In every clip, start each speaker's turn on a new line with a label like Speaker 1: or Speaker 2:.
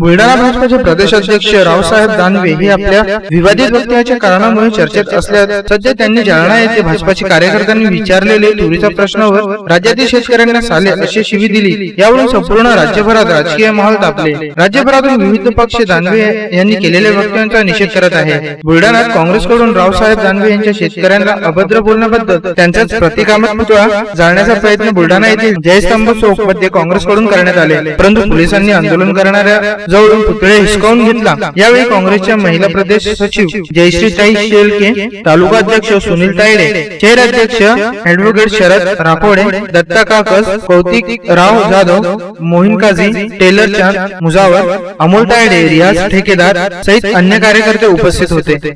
Speaker 1: बुलढाणा भाजपाचे प्रदेश अध्यक्ष रावसाहेब दानवे हे आपल्या विवादित वक्तव्याच्या कारणामुळे चर्चेत असल्यास सध्या त्यांनी जालना येथे भाजपाचे कार्यकर्त्यांनी विचारलेले तुरीच्या प्रश्नावर राज्यातील शेतकऱ्यांना साले अशी शिवी दिली. यावरून संपूर्ण राज्यभरात राजकीय माहोल तापले राज्यभरातून विविध पक्ष दानवे यांनी केलेल्या वक्तव्यांचा निषेध करत आहे. बुलढाण्यात काँग्रेसकडून रावसाहेब दानवे यांच्या शेतकऱ्यांना अभद्र बोलण्याबद्दल त्यांचाच प्रतिकामक पुतळा जाळण्याचा प्रयत्न बुलढाणा येथील जयस्तंभ चौकमध्ये काँग्रेसकडून करण्यात आले. परंतु पोलिसांनी आंदोलन करणाऱ्या जवळून पुतळे हिसकावून घेतला. यावेळी काँग्रेसच्या महिला प्रदेश सचिव जयश्रीताई शेलके तालुका अध्यक्ष सुनील तायडे शहर अध्यक्ष ऍडव्होकेट शरद राठोडे दत्ता काकस कौतिक राव जाधव मोहिन काझी टेलर चांद मुजावर अमोल तायडे रियाज ठेकेदार सहित अन्य कार्यकर्ते उपस्थित होते.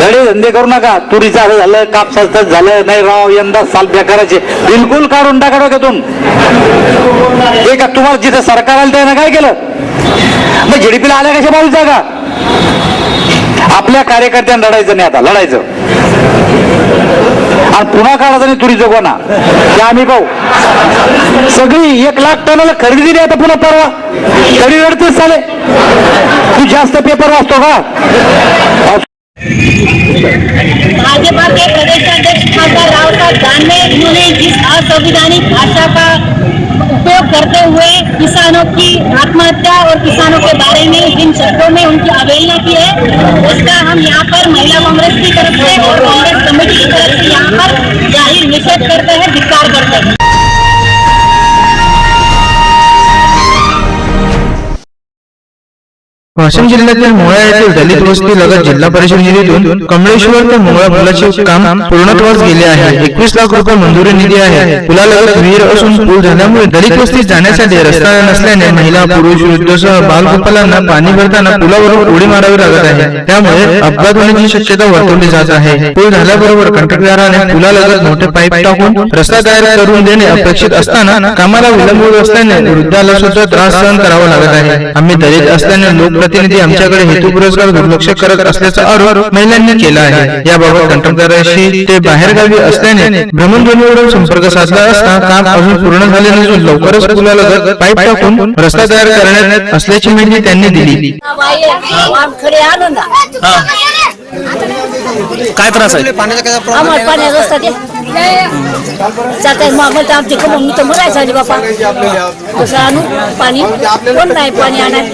Speaker 2: रडे धंदे करू नका. तुरीचं असं झालं कापसाचं झालं नाही राव यंदा साल बेकाराचे बिलकुल काढून टाका डोक्यातून. हे का तुम्हाला जिथे सरकार आलं त्यानं काय केलं? मग झेडपीला आल्या कशा बाजूचा का आपल्या कार्यकर्त्यांना लढायचं नाही आता लढायचं. आणि पुन्हा काढायचं नाही तुरीचं कोणा ते आम्ही पाहू. सगळी एक लाख टनाला खरेदी दिली आता पुन्हा परवा. तरी रडतेच चाले. तू जास्त पेपर वाचतो का?
Speaker 3: भाजपा के प्रदेश अध्यक्ष खासदार राव साहब दानवे इन्होंने जिस असंवैधानिक भाषा का उपयोग करते हुए किसानों की आत्महत्या और किसानों के बारे में जिन शब्दों में उनकी अवहेलना की है, उसका हम यहाँ पर महिला कांग्रेस की तरफ़ से और कांग्रेस कमेटी की तरफ़ से यहाँ पर ज़ाहिर निषेध करते हैं, धिक्कार करते हैं।
Speaker 1: वाशिम जिल्ह्यातील मोहळा येथील दलित वस्ती लगत जिल्हा परिषद निधीतून कमळेश्वर ते मोहळा पुलाचे काम पूर्णत्वास गेले आहे. एकवीस लाख रुपये मंजुरी निधी आहे. पुलालगत विहीर असून पूल झाल्यामुळे दलित वस्तीत जाण्यासाठी रस्ता नसल्याने महिला पुरुष वृद्धसह बालगोपालांना पाणी भरताना पुलावरून उडी मारावी लागत आहे. त्यामुळे अपघात होण्याची शक्यता वर्तवली जात आहे. पूल झाल्याबरोबर कंत्राटदाराने पुलालगत मोठे पाईप टाकून रस्ता तयार करून देणे अपेक्षित असताना कामाला विलंब होत असल्याने वृद्धाला सुद्धा त्रास सहन करावा लागत आहे. आम्ही दलित असल्याने लोकप्रतिनिधी आमच्याकडे हेतू पुरस्कार दुर्लक्ष करत असल्याचा आरोप महिलांनी केला आहे. याबाबत कंत्राटदाराशी ते बाहेरगावी असल्याने भ्रमणध्वनीवरून संपर्क साधला असता काम अजून पूर्ण झाले नसून लवकरच पुलालगत पाईप टाकून रस्ता तयार करण्यात असल्याची माहिती त्यांनी दिली.
Speaker 4: काय त्रास आहे?
Speaker 3: आम्हाला पाण्याचा रस्ता दे. जाता मग आम्हाला आमचे कमवून मी तर मरायचं झाली बापा. कसं आणू पाणी? कोण नाही पाणी आणाय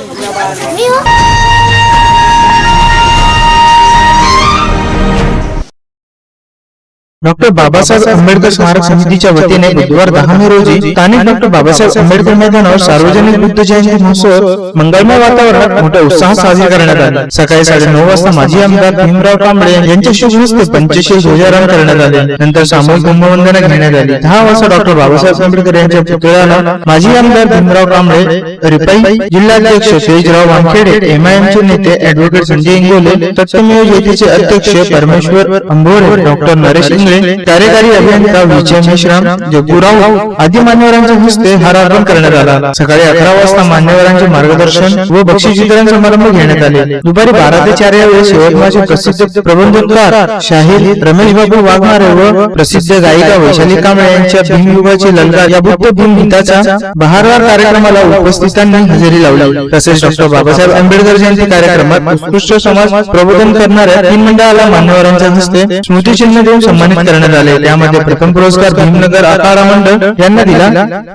Speaker 1: डॉक्टर बाबासाहेब आंबेडकर स्मारक समितीच्या वतीने बुधवार दहा मे रोजी स्थानिक डॉक्टर बाबासाहेब आंबेडकर मैदानावर सार्वजनिक बुद्ध जयंती महोत्सव मंगलमय वातावरणात मोठ्या उत्साहात साजरी करण्यात आला. सकाळी साडेनऊ वाजता माजी आमदार भीमराव कांबळे यांच्या शुभ हस्ते पंचशील ध्वजारोहण करण्यात आले. नंतर सामूहिक कुंभवंदना घेण्यात आली. दहा वाजता डॉक्टर बाबासाहेब आंबेडकर यांच्या पुतळ्याला माजी आमदार भीमराव कांबळे रिपाई जिल्हाध्यक्ष तेजराव वानखेडे एमआयएमचे नेते अॅडव्होकेट संजय इंगोले तत्वमेव ज्योतीचे अध्यक्ष परमेश्वर अंभोरे डॉक्टर नरेश इंगळे कार्यकारी अभियंता विजय मेश्राम जग्गूराव आदी मान्यवरांच्या हस्ते हार अर्पण करण्यात आला. सकाळी अकरा वाजता मान्यवरांचे मार्गदर्शन व बक्षीस वितरण समारंभ घेण्यात आले. दुपारी बारा ते चार या वेळेस यवतमाळचे प्रसिद्ध प्रबंधकार शाहीर रमेश बाबू वाघमारे व प्रसिद्ध गायिका वैशाली कांबळे यांच्या भीमयुगाची ललका या बुद्ध भीमगीताचा बहारवार कार्यक्रमाला उपस्थितांनी हजेरी लावली. तसेच डॉक्टर बाबासाहेब आंबेडकर जयंती कार्यक्रमात उत्कृष्ट समाज प्रबोधन करणाऱ्या तीन मंडळाला मान्यवरांच्या हस्ते स्मृतिचिन्ह देऊन सन्मानित करण्यात आले त्यामध्ये प्रथम पुरस्कार भीमनगर आकारा मंडळ यांना दिला.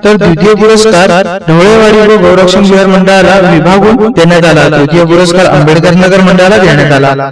Speaker 1: तर द्वितीय पुरस्कार ढवळेवाडी व गौरक्षण विहार मंडळाला विभागून देण्यात आला. तृतीय पुरस्कार आंबेडकर नगर मंडळाला देण्यात आला.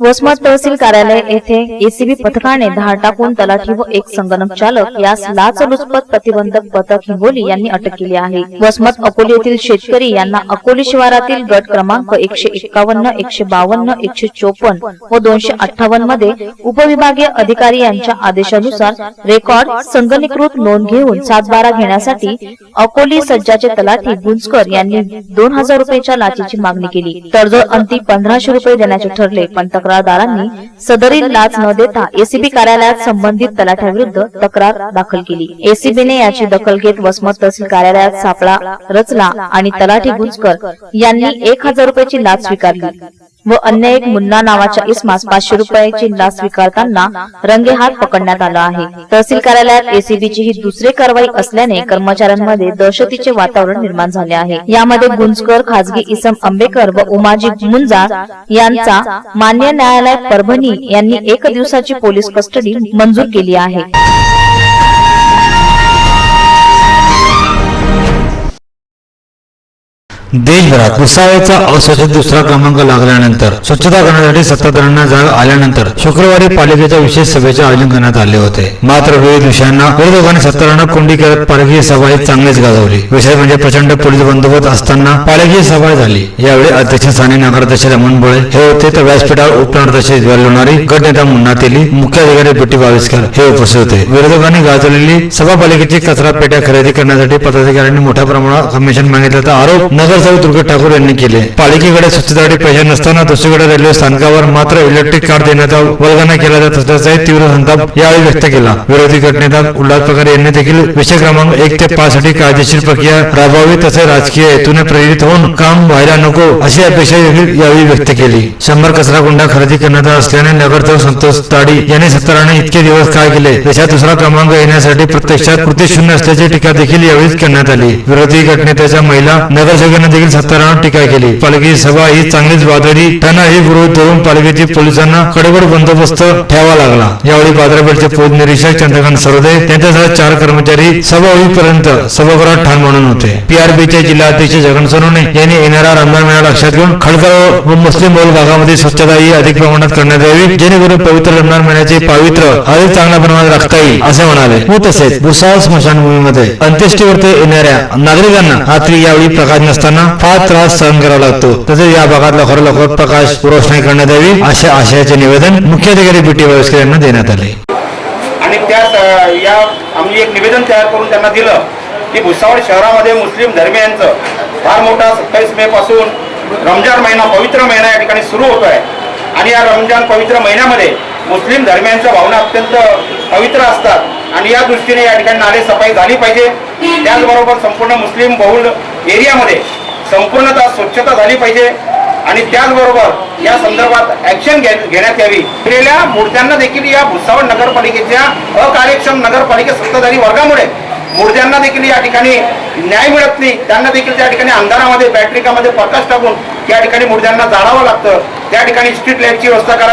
Speaker 5: वसमत तहसील कार्यालय येथे एसीबी पथकाने धाड टाकून तलाठी व एक संगणक चालक यास लाचलुचपत प्रतिबंधक पथक हिंगोली यांनी अटक केली आहे. वसमत अकोली येथील शेतकरी यांना अकोली शिवारातील गट क्रमांक एकशे एक्कावन्न एकशे बावन्न एकशे चोपन्न व दोनशे अठ्ठावन्नमध्ये उपविभागीय अधिकारी यांच्या आदेशानुसार रेकॉर्ड संगणीकृत नोंद घेऊन सातबारा घेण्यासाठी अकोली सज्जाचे तलाठी गुंजकर यांनी दोन हजार रुपयाच्या लाचेची मागणी केली. तडजोड अंती पंधराशे रुपये देण्याचे ठरले पण तक्रारदारांनी सदरील लाच न देता एसीबी कार्यालयात संबंधित तलाठ्याविरुद्ध तक्रार दाखल केली. एसीबीने याची दखल घेत वसमत तहसील कार्यालयात सापळा रचला आणि तलाठी गुंजकर यांनी एक हजार रुपयाची लाच स्वीकारली. व अन्य एक मुन्ना नावाच्या इसमास पाचशे रुपयाची लाच स्वीकारताना रंगेहात पकडण्यात आला आहे. तहसील कार्यालयात एसीबीची ही दुसरी कारवाई असल्याने कर्मचाऱ्यांमध्ये दहशतीचे वातावरण निर्माण झाले आहे. यामध्ये गुंजकर खाजगी इसम आंबेकर व उमाजी मुंजा यांचा मान्य न्यायालय परभणी यांनी एक दिवसाची पोलीस कस्टडी मंजूर केली आहे.
Speaker 4: देशभरात भुसावळचा अस्वच्छतेत दुसरा क्रमांक लागल्यानंतर स्वच्छता करण्यासाठी सत्ताधाऱ्यांना जाग आल्यानंतर शुक्रवारी पालिकेच्या विशेष सभेचे आयोजन करण्यात आले होते. मात्र विविध विषयांना विरोधकांनी सत्ताधाऱ्यांना कोंडी करत पालिकेची सभा चांगलीच गाजवली. विषय म्हणजे प्रचंड पोलीस बंदोबस्त असताना पालिकेची सभा झाली. यावेळी अध्यक्ष साने नगराध्यक्ष रमण बोळे हे होते. तर व्यासपीठावर उपनगराध्यक्ष ज्वाल लोणारी गटनेता मुन्ना तेली मुख्याधिकारी बिट्टी बावीसकर हे उपस्थित होते. विरोधकांनी गाजवलेली सभा पालिकेची कचरा पेट्या खरेदी करण्यासाठी पदाधिकाऱ्यांनी मोठ्या प्रमाणात कमिशन मागितल्याचा आरोप नगर नगरसेवक दुर्गा ठाकूर यांनी केले. पालिकेकडे स्वच्छतेसाठी पैसे नसताना दुसरीकडे रेल्वे स्थानकावर मात्र इलेक्ट्रिक कार देण्याचा वल्गना केला जात असल्याचाही तीव्र संताप यावेळी व्यक्त केला. विरोधी गटनेता उल्हास पगार यांनी देखील विषय क्रमांक एक ते पाच साठी कायदेशीर प्रक्रिया राबवावी तसे राजकीय हेतूने प्रेरित होऊन काम व्हायला नको अशी अपेक्षा देखील यावेळी व्यक्त केली. शंभर कचरा गुंडा खरेदी करण्यात असल्याने नगरसेवक संतोष ताडी यांनी सत्ताराने इतके दिवस काय केले? देशात दुसरा क्रमांक येण्यासाठी प्रत्यक्षात कृती शून्य असल्याची टीका देखील यावेळी करण्यात आली. विरोधी गटनेत्याच्या महिला नगरसेवकांना देखील सत्तारावर टीका केली. पालिकेची सभा ही चांगलीच वादळी त्यांना हे विरोध धरून पालिकेची पोलिसांना कडेकोट बंदोबस्त ठेवा लागला. यावेळी बाजारपेठचे पोलीस निरीक्षक चंद्रकांत सरोदे त्यांच्यासह चार कर्मचारी सभा होईपर्यंत सभागृहात ठाण म्हणून होते. पीआरबीचे जिल्हाध्यक्ष जगन सोनवणे यांनी येणारा रमजान महिना लक्षात घेऊन खडगाव व मुस्लिम बहुल भागामध्ये स्वच्छता ही अधिक प्रमाणात करण्यात यावी जेणेकरून पवित्र रमजान महिन्याचे पावित्र्य अधिक चांगल्या प्रमाणात राखता येईल असे म्हणाले. व तसेच भुसावळ स्मशानभूमीमध्ये अंत्येष्टीवर्थ येणाऱ्या नागरिकांना रात्री यावेळी प्रकाश नसताना फार त्रास सहन करावा लागतो. तसेच या भागात लवकर लवकर प्रकाश रोषणाई करण्यात यावी अशा आशयाचे निवेदन मुख्याधिकारी बीटी वयस्कर यांना देण्यात आले.
Speaker 6: आणि त्या या आम्ही एक निवेदन तयार करून त्यांना दिलं की भुसावळ शहरामध्ये मुस्लिम धर्मियांचं फार मोठा सत्तावीस मे पासून रमजान महिना पवित्र महिना या ठिकाणी सुरू होतो आहे आणि या रमजान पवित्र महिन्यामध्ये मुस्लिम धर्मियांच्या भावना अत्यंत पवित्र असतात. आणि या दृष्टीने या ठिकाणी नाले सफाई झाली पाहिजे. त्याचबरोबर संपूर्ण मुस्लिम बहुल एरियामध्ये संपूर्णतः स्वच्छता झाली पाहिजे. आणि त्याचबरोबर या संदर्भात ऍक्शन घेण्यात यावी. गेलेल्या मूर्त्यांना देखील या भुसावळ नगरपालिकेच्या अकार्यक्षम नगरपालिका सत्ताधारी वर्गामुळे मूर्त्यांना देखील या ठिकाणी न्याय मिळत नाही. त्यांना देखील त्या ठिकाणी अंधारामध्ये बॅटरीकामध्ये प्रकाश टाकून या ठिकाणी मूर्त्यांना जाळावं लागतं. त्या ठिकाणी स्ट्रीट लाईटची व्यवस्था करावी